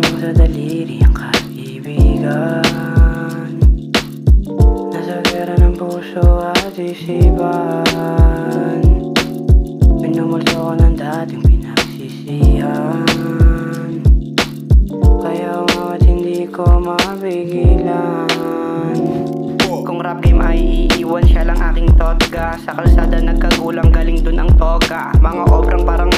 sa daliri ang kaibigan. Nasa gera ng puso at isipan. Minumulto ko ng dating pinagsisihan. Kaya nga't hindi ko mapigilan. Kung rap game ay iiwan siya lang aking totga Sa kalsada nagkagulang galing dun ang toga. Mga obrang parang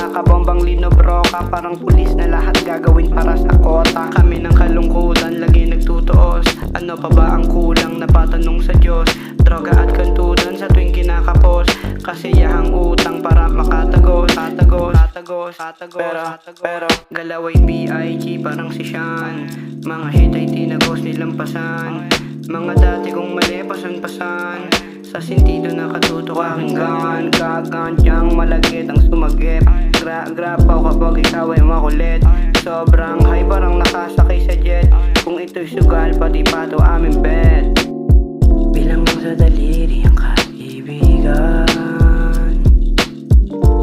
nakabombang linobroka Parang pulis na lahat gagawin para sa kota. Kami ng kalungkutan lagi nagtutuos. Ano pa ba ang kulang na patanong sa Diyos? Droga at kantudan sa tuwing kinakapos. Kasiyahang utang para makatagos Tatagos, tatagos, tatagos Pero, pero Galaway B.I.G parang si Sean. Mga hit ay tinagos nilampasan. Mga dati kong mali pasan-pasan. Sa sentido nakatutok aking gan Kagandyang malagit ang sumagip Gra grapaw kapag ikaw ay makulit. Sobrang high parang nakasakay sa jet. Kung ito'y sugal pati pa to aming bed Bilang mo sa daliri ang kaibigan.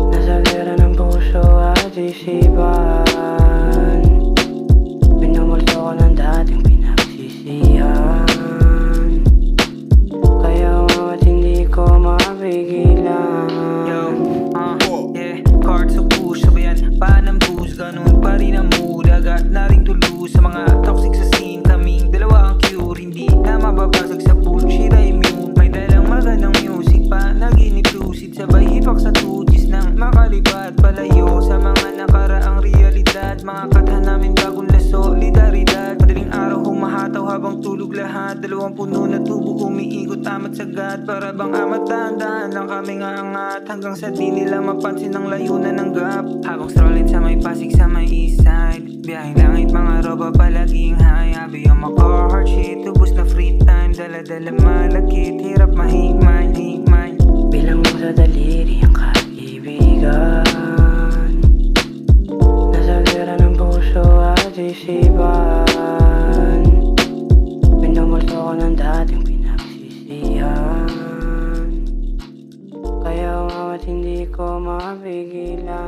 Nasa gera ng puso at isipan. Minumulto ko ng dating pinagsisihan tulo Sa mga toxic sa scene. Kaming dalawa ang cure. Hindi na mababasag sa bullshit. Ay immune May dalang magandang music pa. Naginip lucid Sabay hipak sa tugis Nang makalipat. Palayo salamat sa God Para bang ah, amat dahan-dahan lang kaming aangat Hanggang sa di nila mapansin ang layunan ng gap. Habang strolling sa may pasig sa may east side Biyahing langit mga roba palaging high. Abi on my car, shit, ubus na free time. Dala-dala malakit, hirap mahigmay, higmay Bilang mo sa daliri ang kaibigan. Nasa gera ng puso at isipan. Pinamulto ko ng dating pinag তোমা বেগিলা।